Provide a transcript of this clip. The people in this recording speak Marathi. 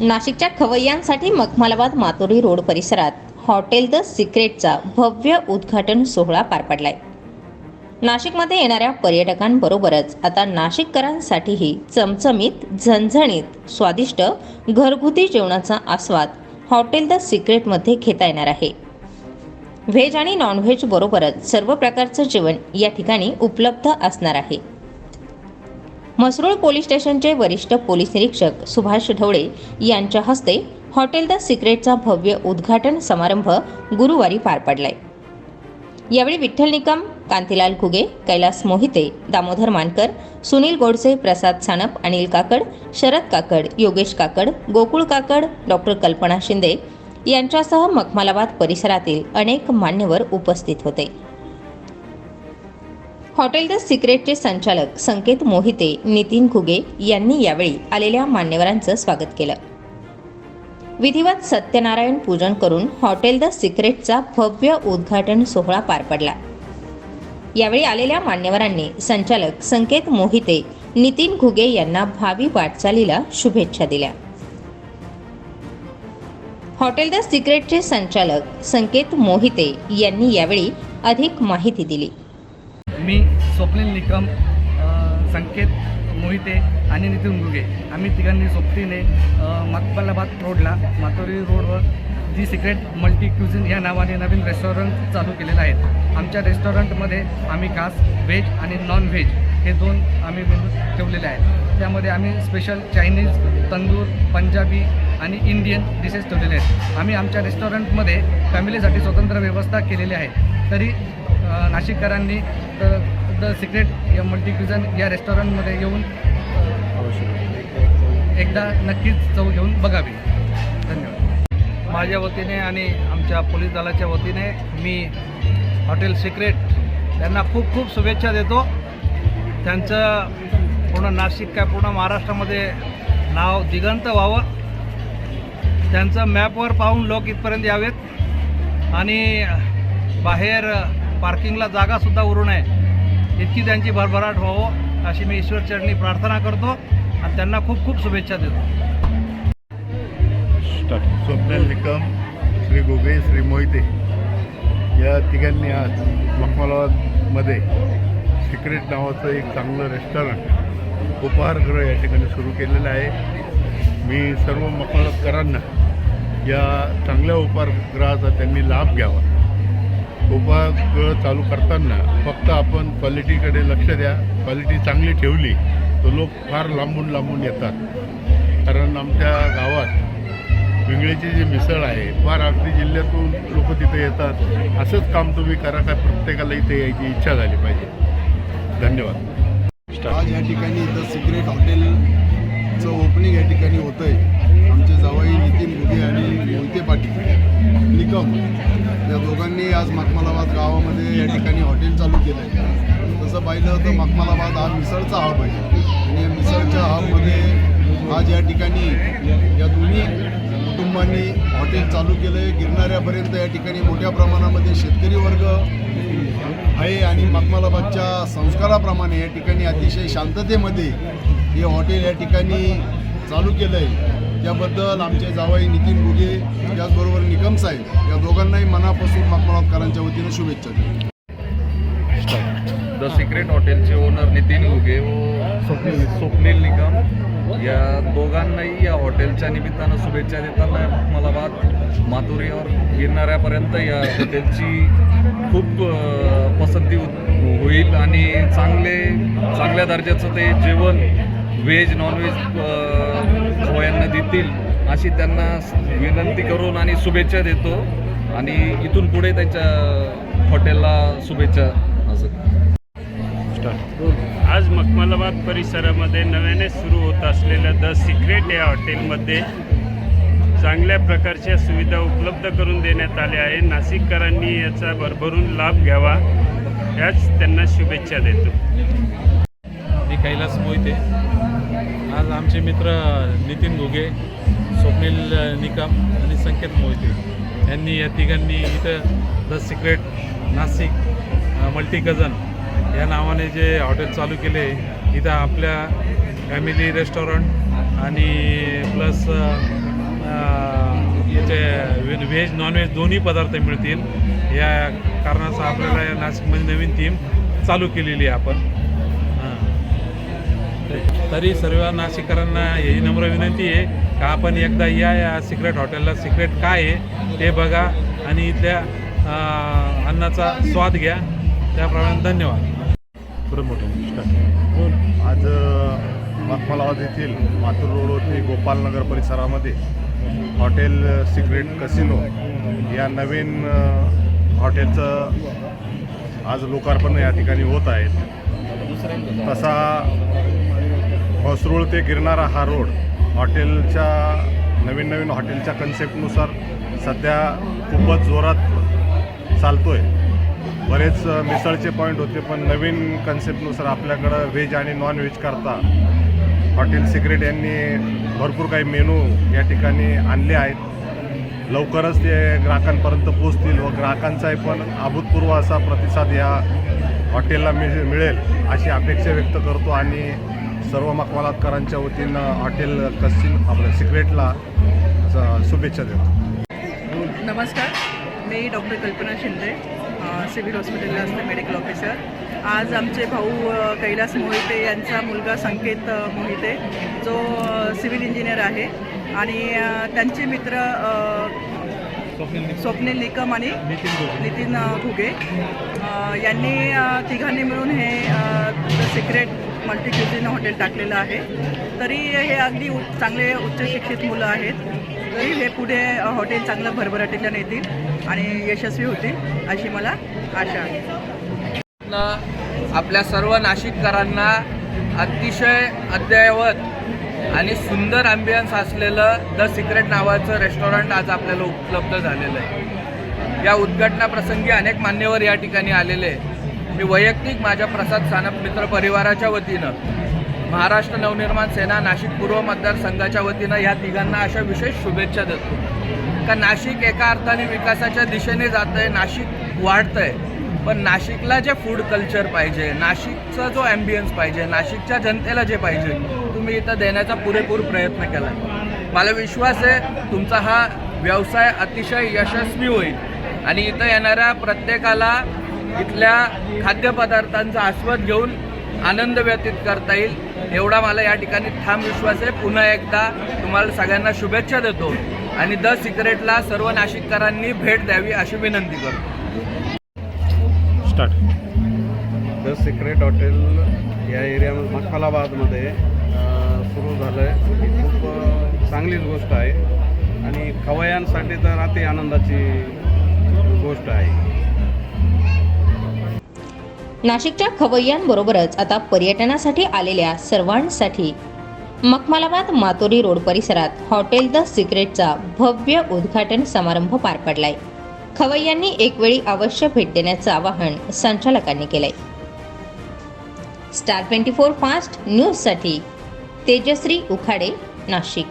नाशिकच्या खवय्यांसाठी मखमालाबाद मातोरी रोड परिसरात हॉटेल द सिक्रेटचा भव्य उद्घाटन सोहळा पार पडलाय. नाशिकमध्ये येणाऱ्या पर्यटकांबरोबरच आता नाशिककरांसाठीही चमचमीत झणझणीत स्वादिष्ट घरगुती जेवणाचा आस्वाद हॉटेल द सिक्रेटमध्ये घेता येणार आहे. व्हेज आणि नॉनव्हेज बरोबरच सर्व प्रकारचं जेवण या ठिकाणी उपलब्ध असणार आहे. म्हसरूळ पोलीस स्टेशनचे वरिष्ठ पोलीस निरीक्षक सुभाष ढवळे यांच्या हस्ते हॉटेल द सिक्रेटचा भव्य उद्घाटन समारंभ गुरुवारी पार पडलाय. यावेळी विठ्ठल निकम कांतीलाल घुगे कैलास मोहिते दामोदर मानकर सुनील गोडसे प्रसाद सानप अनिल काकड शरद काकड योगेश काकड गोकुळ काकड डॉक्टर कल्पना शिंदे यांच्यासह मखमालाबाद परिसरातील अनेक मान्यवर उपस्थित होते. हॉटेल द सिक्रेटचे संचालक संकेत मोहिते नितीन घुगे यांनी यावेळी आलेल्या मान्यवरांचं स्वागत केलं. विधिवत सत्यनारायण पूजन करून हॉटेल द सिक्रेटचा भव्य उद्घाटन सोहळा पार पडला. यावेळी आलेल्या मान्यवरांनी संचालक संकेत मोहिते नितीन घुगे यांना भावी वाटचालीला शुभेच्छा दिल्या. हॉटेल द सिक्रेटचे संचालक संकेत मोहिते यांनी यावेळी अधिक माहिती दिली. मी स्वप्नील निकम संकेत मोहिते आणि नितीन गुगे आम्ही तिघांनी सोबतीने मकबलाबाद रोडला मातोरी रोडवर दी सिक्रेट मल्टी क्युझिन या नावाने नवीन रेस्टॉरंट चालू केलेलं आहे. आमच्या रेस्टॉरंटमध्ये आम्ही खास व्हेज आणि नॉन व्हेज हे दोन आम्ही मेनू ठेवलेले आहेत. त्यामध्ये आम्ही स्पेशल चायनीज तंदूर पंजाबी आणि इंडियन डिशेस ठेवलेले आहेत. आम्ही आमच्या रेस्टॉरंटमध्ये फॅमिलीसाठी स्वतंत्र व्यवस्था केलेली आहे. तरी नाशिककरांनी द द सिक्रेट या मल्टीक्युझन या रेस्टॉरंटमध्ये येऊन एकदा नक्कीच चव घेऊन बघावी. धन्यवाद. माझ्या वतीने आणि आमच्या पोलीस दलाच्या वतीने मी हॉटेल सिक्रेट यांना खूप खूप शुभेच्छा देतो. त्यांचं पूर्ण नाशिक काय पूर्ण महाराष्ट्रामध्ये नाव दिगंत व्हावं. त्यांचं मॅपवर पाहून लोक इथपर्यंत यावेत. आणि बाहेर पार्किंगला जागासुद्धा उरू नये इतकी त्यांची भरभराट व्हावं अशी मी ईश्वरचरणी प्रार्थना करतो आणि त्यांना खूप खूप शुभेच्छा देतो. स्वप्नील निकम श्री गोगे श्री मोहिते. या तिघांनी आज मखमालाबादमध्ये सिक्रेट नावाचं एक चांगलं रेस्टॉरंट उपहारगृह या ठिकाणी सुरू केलेलं आहे. मी सर्व मखमालाबादकरांना या चांगल्या उपहारगृहाचा त्यांनी लाभ घ्यावा. उपक्रम चालू करताना फक्त आपण क्वालिटीकडे लक्ष द्या. क्वालिटी चांगली ठेवली तर लोक फार लांबून लांबून येतात. कारण आमच्या गावात विंगळीची जी मिसळ आहे फार अगदी जिल्ह्यातून लोक तिथे येतात. असंच काम तुम्ही करा का प्रत्येकाला इथे यायची इच्छा झाली पाहिजे? धन्यवाद. आज या ठिकाणी द सिक्रेट हॉटेलचं ओपनिंग या ठिकाणी होतं आहे आमचे जावई नितीन मुगे आणि मोहिते पाटील निकम या दोघांनी आज मखमालाबाद गावामध्ये या ठिकाणी हॉटेल चालू केलं आहे तसं पाहिलं तर मखमालाबाद हा मिसळचा हब आहे. आणि या मिसळच्या हबमध्ये आज या ठिकाणी या दोन्ही कुटुंबांनी हॉटेल चालू केलं आहे गिरणाऱ्यापर्यंत या ठिकाणी मोठ्या प्रमाणामध्ये शेतकरी वर्ग आहे आणि मखमालाबादच्या संस्काराप्रमाणे या ठिकाणी अतिशय शांततेमध्ये हे हॉटेल या ठिकाणी चालू केलं आहे याबद्दल आमचे जावई नितीन गुगे याचबरोबर निकम साहेब या दोघांनाही मनापासून मखमालाबादकरांच्या वतीनं शुभेच्छा देतो. द सिक्रेट हॉटेलचे ओनर नितीन उगे व स्वप्नील स्वप्नील निकम या दोघांनाही या हॉटेलच्या निमित्तानं शुभेच्छा देताना मला बात माथुरीवर गिरणाऱ्यापर्यंत या हॉटेलची खूप पसंती होईल आणि चांगले चांगल्या दर्जाचं ते जेवण व्हेज नॉनव्हेज खवयांना देतील अशी त्यांना विनंती करून आणि शुभेच्छा देतो. आणि इथून पुढे त्यांच्या हॉटेलला शुभेच्छा. असं. आज मखमलाबाद परिसरामध्ये नव्याने सुरू होत असलेल्या द सिक्रेट या हॉटेलमध्ये चांगल्या प्रकारच्या सुविधा उपलब्ध करून देण्यात आल्या आहे. नाशिककरांनी याचा भरभरून लाभ घ्यावा याच त्यांना शुभेच्छा देतो. मी कैलास मोहिते. आज आमचे मित्र नितीन घुगे स्वप्नील निकम आणि संकेत मोहिते यांनी या तिघांनी इथं the secret Nashik multi cuisine या नावाने जे हॉटेल चालू केले इथं आपल्या फॅमिली रेस्टॉरंट आणि प्लस याचे व्हेज नॉनव्हेज दोन्ही पदार्थ मिळतील. या कारणाचं आपल्याला या नाशिकमध्ये नवीन थीम चालू केलेली आहे आपण. तरी सर्व नाशिकरांना ही नम्र विनंती आहे का आपण एकदा या या सिक्रेट हॉटेलला सिक्रेट काय आहे ते बघा आणि इथल्या अन्नाचा स्वाद घ्या. त्याप्रमाणे धन्यवाद. पुढे मोठं आज मखमलाबाद येथील माथूर रोडवरती गोपालनगर परिसरामध्ये हॉटेल सिक्रेट कसिनो या नवीन हॉटेलचं आज लोकार्पण या ठिकाणी होत आहे. तसा हसरूळ ते गिरणारा हा रोड हॉटेलच्या नवीन नवीन हॉटेलच्या कन्सेप्टनुसार सध्या खूपच जोरात चालतो आहे बरेच मिसळचे पॉईंट होते पण नवीन कन्सेप्टनुसार आपल्याकडं व्हेज आणि नॉन व्हेज करता हॉटेल सिक्रेट यांनी भरपूर काही मेनू या ठिकाणी आणले आहेत. लवकरच ते ग्राहकांपर्यंत पोचतील व ग्राहकांचाही पण अभूतपूर्व असा प्रतिसाद या हॉटेलला मिळेल अशी अपेक्षा व्यक्त करतो आणि सर्व मकवालातकरांच्या वतीनं हॉटेल कसिन आपल्या सिक्रेटला स- शुभेच्छा देतो. नमस्कार मी डॉक्टर कल्पना शिंदे सिव्हिल हॉस्पिटलला असते मेडिकल ऑफिसर. आज आमचे भाऊ कैलास मोहिते यांचा मुलगा संकेत मोहिते जो सिव्हिल इंजिनियर आहे. आणि त्यांचे मित्र स्वप्नील निकम आणि नितीन घुगे. यांनी तिघांनी मिळून हे सिक्रेट मल्टी क्युझिन हॉटेल टाकलेलं आहे. तरी हे अगदी उ चांगले उच्च शिक्षित मुलं आहेत. तरी हे पुढे हॉटेल चांगलं भरभराटीला नेतील आणि यशस्वी होतील अशी मला आशा आहे. आपल्या सर्व नाशिककरांना अतिशय अद्ययावत आणि सुंदर ॲम्बियन्स असलेलं द सिक्रेट नावाचं रेस्टॉरंट आज आपल्याला उपलब्ध झालेलं आहे. या उद्घाटनाप्रसंगी अनेक मान्यवर या ठिकाणी आलेले आहे. मी वैयक्तिक माझ्या प्रसाद सानप मित्र परिवाराच्या वतीनं महाराष्ट्र नवनिर्माण सेना नाशिक पूर्व मतदारसंघाच्या वतीनं या तिघांना अशा विशेष शुभेच्छा देतो. का नाशिक एका अर्थाने विकासाच्या दिशेने जात आहे नाशिक वाढतं आहे पण नाशिकला जे फूड कल्चर पाहिजे नाशिकचा जो ॲम्बियन्स पाहिजे नाशिकच्या जनतेला जे पाहिजे तुम्ही इथं देण्याचा पुरेपूर प्रयत्न केला मला विश्वास आहे तुमचा हा व्यवसाय अतिशय यशस्वी होईल. आणि इथं येणाऱ्या प्रत्येकाला इथल्या खाद्यपदार्थांचा आस्वाद घेऊन आनंद व्यतीत करता येईल एवढा मला या ठिकाणी ठाम विश्वास आहे. पुन्हा एकदा तुम्हाला सगळ्यांना शुभेच्छा देतो आणि द सिक्रेटला सर्व नाशिककरांनी भेट द्यावी अशी विनंती करतो. स्टार्ट द सिक्रेट हॉटेल या एरियामध्ये मखमालाबादमध्ये सुरू झालं आहे ही खूप चांगलीच गोष्ट आहे. आणि खवयांसाठी तर अति आनंदाची गोष्ट आहे. नाशिकच्या खवय्यांबरोबरच आता पर्यटनासाठी आलेल्या सर्वांसाठी मखमालाबाद मातोरी रोड परिसरात हॉटेल द सिक्रेटचा भव्य उद्घाटन समारंभ पार पडलाय. खवय्यांनी एक वेळी अवश्य भेट देण्याचं आवाहन संचालकांनी केलंय. स्टार ट्वेंटी फोर फास्ट न्यूजसाठी तेजश्री उखाडे नाशिक.